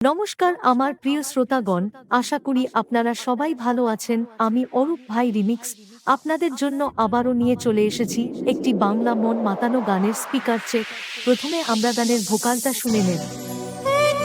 নমস্কার, আমার প্রিয় শ্রোতাগণ, আশা করি আপনারা সবাই ভালো আছেন। আমি অরূপ ভাই রিমিক্স, আপনাদের জন্য আবারও নিয়ে চলে এসেছি একটি বাংলা মন মাতানো গানের স্পিকার চেক। প্রথমে আমরা গানের ভোকালটা শুনে নেব। এত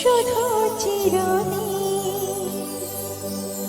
শুধু চিরদিন